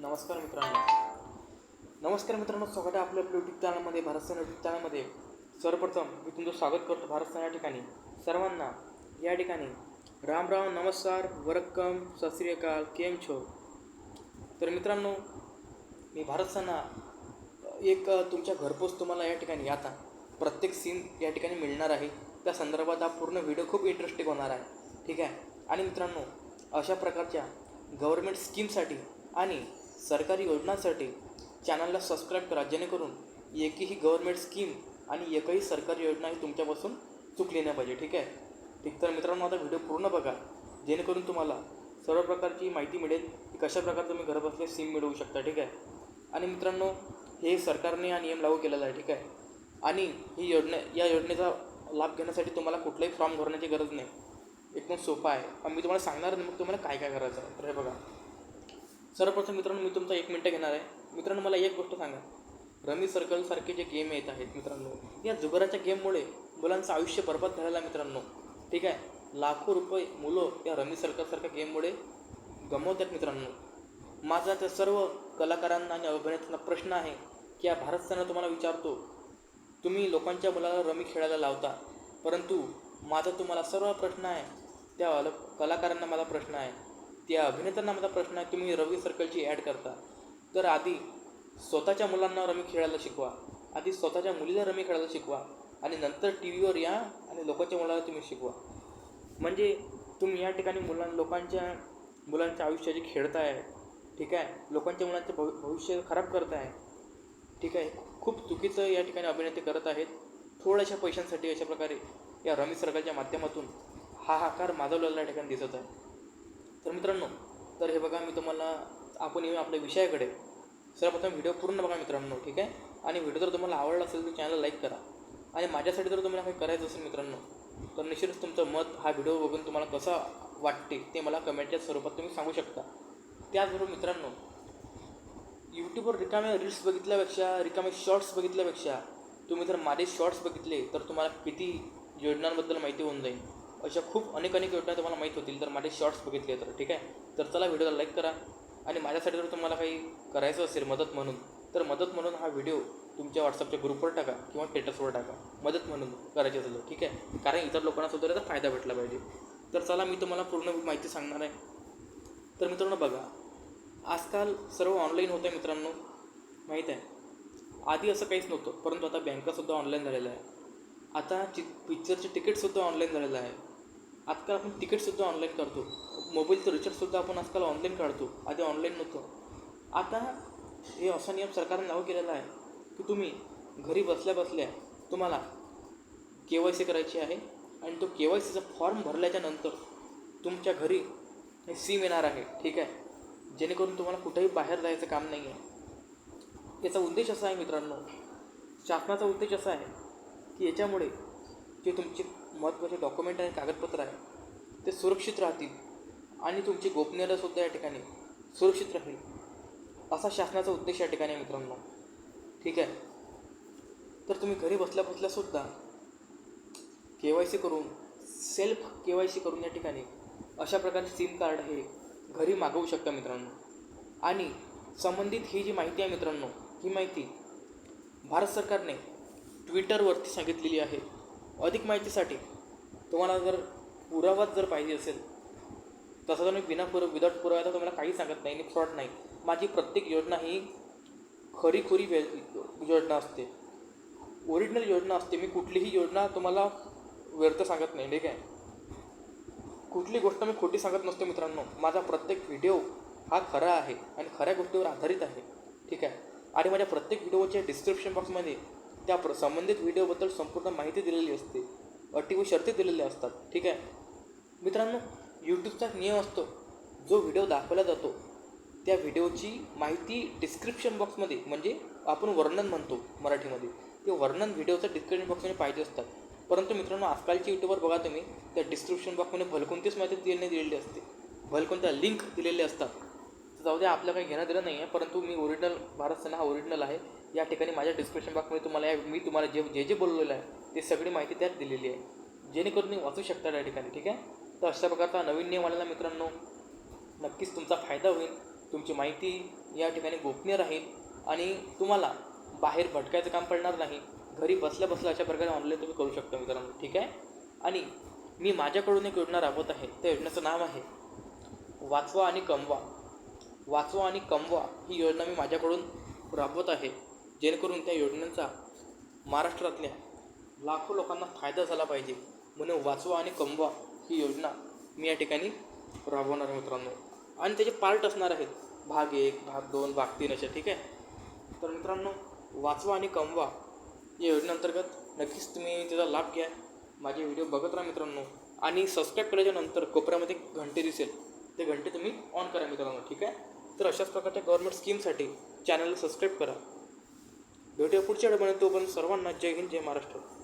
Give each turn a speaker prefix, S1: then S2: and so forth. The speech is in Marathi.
S1: नमस्कार मित्रांनो. नमस्कार मित्रांनो स्वागत आहे आपल्या आपल्या यूट्यूब चॅनलमध्ये भारत सेना यूट्यूब चॅनलमध्ये सर्वप्रथम मी तुमचं स्वागत करतो भारत सेना या ठिकाणी. सर्वांना या ठिकाणी. राम राम नमस्कार वरक्कम सत अकाल केम छो. तर मित्रांनो मी भारत सेना एक तुमच्या घरपोच तुम्हाला या ठिकाणी आता प्रत्येक सीन या ठिकाणी मिळणार आहे. त्या संदर्भात हा पूर्ण व्हिडिओ खूप इंटरेस्टिंग होणार आहे. ठीक आहे? आणि मित्रांनो अशा प्रकारच्या गव्हर्मेंट स्कीमसाठी आणि सरकारी योजनांसाठी चॅनलला सबस्क्राईब करा जेणेकरून एकही गव्हर्मेंट स्कीम आणि एकही सरकारी योजना ही तुमच्यापासून चुकली नाही पाहिजे ठीक आहे? ठीक तर मित्रांनो आता व्हिडिओ पूर्ण बघा. जेणेकरून तुम्हाला सर्व प्रकारची माहिती मिळेल की कशा प्रकारे तुम्ही घरबसल्या सिम मिळवू शकता ठीक आहे? आणि मित्रांनो हे सरकारने हा नियम लागू केलेला आहे ठीक आहे? आणि ही योजना या योजनेचा लाभ घेण्यासाठी तुम्हाला कुठलाही फॉर्म भरण्याची गरज नाही. एकदम सोपा आहे. पण मी तुम्हाला सांगणार नाही मग तुम्हाला काय काय करायचं तर हे बघा. सर्वप्रथम मित्रांनो मी तुमचा एक मिनटं घेणार आहे. मित्रांनो मला एक गोष्ट सांगा. रमी सर्कलसारखे जे गेम येत आहेत मित्रांनो या जुगाराच्या गेममुळे मुलांचं आयुष्य बरबाद झालेलं आहे मित्रांनो. ठीक आहे? लाखो रुपये मुलं या रमी सर्कलसारख्या गेममुळे गमवतात मित्रांनो. माझा त्या सर्व कलाकारांना आणि अभिनेत्यांना प्रश्न आहे की या भारत सरकारनं तुम्हाला विचारतो तुम्ही लोकांच्या मुलाला रमी खेळायला लावता परंतु माझा तुम्हाला सर्व प्रश्न आहे त्या कलाकारांना मला प्रश्न आहे. त्या अभिनेत्यांना माझा प्रश्न आहे तुम्ही रवी सर्कलची ॲड करता. तर आधी स्वतःच्या मुलांना रमी खेळायला शिकवा. आधी स्वतःच्या मुलीला रमी खेळायला शिकवा. आणि नंतर टी व्हीवर या आणि लोकांच्या मुलाला तुम्ही शिकवा. म्हणजे तुम्ही या ठिकाणी मुलां लोकांच्या मुलांच्या आयुष्याची खेळताय. ठीक आहे? लोकांच्या मुलांचं भवि भविष्य खराब करताय. ठीक आहे? खूप चुकीचं या ठिकाणी अभिनेते करत आहेत. थोड्याशा पैशांसाठी अशा प्रकारे या रमी सरकारच्या माध्यमातून हाहाकार माजवलेला या ठिकाणी दिसत आहे. तर मित्रांनो तर हे बघा मी तुम्हाला आपण येऊन आपल्या विषयाकडे. सर्वप्रथम व्हिडिओ पूर्ण बघा मित्रांनो ठीक आहे? आणि व्हिडिओ जर तुम्हाला आवडला असेल तर चॅनल लाईक करा. आणि माझ्यासाठी जर तुम्हाला काही करायचं असेल मित्रांनो तर निश्चितच तुमचं मत हा व्हिडिओ बघून तुम्हाला कसा वाटते ते मला कमेंटच्या स्वरूपात तुम्ही सांगू शकता. त्याचबरोबर मित्रांनो यूट्यूबवर रिकामे रील्स बघितल्यापेक्षा रिकामे शॉर्ट्स बघितल्यापेक्षा तुम्ही जर माझे शॉर्ट्स बघितले तर तुम्हाला किती योजनांबद्दल माहिती होऊन जाईल. अशा खूप अनेक अनेक योजना तुम्हाला माहीत होतील. तर माझे शॉर्ट्स बघितले तर ठीक आहे? तर चला व्हिडिओला लाईक करा. आणि माझ्यासाठी जर तुम्हाला काही करायचं असेल मदत म्हणून तर मदत म्हणून हा व्हिडिओ तुमच्या व्हॉट्सअपच्या ग्रुपवर टाका किंवा स्टेटसवर टाका. मदत म्हणून करायची असेल ठीक आहे? कारण इतर लोकांना सुद्धा त्याचा फायदा भेटला पाहिजे. तर चला मी तुम्हाला पूर्ण माहिती सांगणार आहे. तर मित्रांनो बघा आजकाल सर्व ऑनलाईन होतं आहे मित्रांनो. माहीत आहे? आधी असं काहीच नव्हतं परंतु आता बँकासुद्धा ऑनलाईन झालेलं आहे. आता चि पिक्चरचे तिकीटसुद्धा ऑनलाईन झालेलं आहे. आजकाल आपण तिकीटसुद्धा ऑनलाईन करतो मोबाईलचं रिचार्जसुद्धा आपण आजकाल ऑनलाईन काढतो. आधी ऑनलाईन नव्हतं. आता हे असा नियम सरकारने लागू केलेला आहे की तुम्ही घरी बसल्या बसल्या तुम्हाला के वाय सी करायची आहे आणि तो के वाय सीचा फॉर्म भरल्याच्या नंतर तुमच्या घरी हे सिम येणार आहे. ठीक आहे? जेणेकरून तुम्हाला कुठेही बाहेर जायचं काम नाही आहे याचा उद्देश असा आहे मित्रांनो शासनाचा उद्देश असा आहे की याच्यामुळे जे तुमचे महत्त्वाचे डॉक्युमेंट आणि कागदपत्र आहे ते सुरक्षित राहतील. आणि तुमची गोपनीयतासुद्धा या ठिकाणी सुरक्षित राहील. असा शासनाचा उद्देश या ठिकाणी मित्रांनो. ठीक आहे? तर तुम्ही घरी बसल्या बसल्यासुद्धा के वाय सी करून सेल्फ के वाय सी करून या ठिकाणी अशा प्रकारचे सिम कार्ड हे घरी मागवू शकता मित्रांनो. आणि संबंधित ही जी माहिती आहे मित्रांनो ही माहिती भारत सरकारने ट्विटरवरती सांगितलेली आहे. अधिक माहितीसाठी तुम्हाला जर पुरावाच जर पाहिजे असेल तसं तर मी बिना पुर विदाउट पुराव्याचा तुम्हाला काही सांगत नाही आणि फ्रॉड नाही. माझी प्रत्येक योजना ही खरीखुरी वे योजना असते. ओरिजिनल योजना असते. मी कुठलीही योजना तुम्हाला व्यर्थ सांगत नाही ठीक आहे? कुठली गोष्ट मी खोटी सांगत नसतो मित्रांनो. माझा प्रत्येक व्हिडिओ हा खरा आहे आणि खऱ्या गोष्टीवर आधारित आहे ठीक आहे? आणि माझ्या प्रत्येक व्हिडिओच्या डिस्क्रिप्शन बॉक्समध्ये त्या प्र संबंधित व्हिडिओबद्दल संपूर्ण माहिती दिलेली असते. अटी व शर्ती दिलेल्या असतात. ठीक आहे? मित्रांनो यूट्यूबचा नियम असतो. जो व्हिडिओ दाखवला जातो त्या व्हिडिओची माहिती डिस्क्रिप्शन बॉक्समध्ये म्हणजे आपण वर्णन म्हणतो मराठीमध्ये. ते वर्णन व्हिडिओचं डिस्क्रिप्शन बॉक्समध्ये पाहिजे असतात. परंतु मित्रांनो आजकालच्या यूट्यूबवर बघा तुम्ही त्या डिस्क्रिप्शन बॉक्समध्ये भलकोणतीच माहिती दिलेली दिलेली असते. भलकोणत्या लिंक दिलेले असतात. तर जाऊ द्या आपलं काही घेणं दिलं नाही आहे परंतु मी ओरिजिनल भारत सेना हा ओरिजिनल आहे. या ठिकाणी माझ्या डिस्क्रिप्शन बॉक्समध्ये तुम्हाला या मी तुम्हाला जे जे जे बोललेलं आहे ते सगळी माहिती त्यात दिलेली आहे. जेणेकरून तुम्ही वाचू शकता त्या ठिकाणी ठीक आहे? तर अशा प्रकारचा नवीन नियम आलेला मित्रांनो. नक्कीच तुमचा फायदा होईल. तुमची माहिती या ठिकाणी गोपनीय राहील. आणि तुम्हाला बाहेर भटकायचं काम पडणार नाही. घरी बसल्या बसल्या अशा प्रकारे ऑनलाईन तुम्ही करू शकता मित्रांनो ठीक आहे? आणि मी माझ्याकडून एक योजना राबवत आहे. त्या योजनेचं नाव आहे वाचवा आणि कमवा. वाचवा आणि कमवा ही योजना मी माझ्याकडून राबवत आहे. जेणेकरून त्या योजनेचा महाराष्ट्रातल्या लाखो लोकांना फायदा झाला पाहिजे. म्हणून वाचवा आणि कमवा ही योजना मी या ठिकाणी राबवणार आहे मित्रांनो. आणि त्याचे पार्ट असणार आहेत. भाग एक भाग दोन भाग तीन असे ठीक आहे? तर मित्रांनो वाचवा आणि कमवा या योजनेअंतर्गत नक्कीच तुम्ही त्याचा लाभ घ्या. माझे व्हिडिओ बघत राहा मित्रांनो. आणि सबस्क्राईब केल्याच्यानंतर कोपऱ्यामध्ये घंटे दिसेल. ते घंटे तुम्ही ऑन करा मित्रांनो ठीक आहे? तर अशाच प्रकारच्या गव्हर्नमेंट स्कीमसाठी चॅनलला सबस्क्राईब करा. भेटूया पुढच्या वेळेपर्यंत तोपर्यंत सर्वांना जय हिंद जय महाराष्ट्र.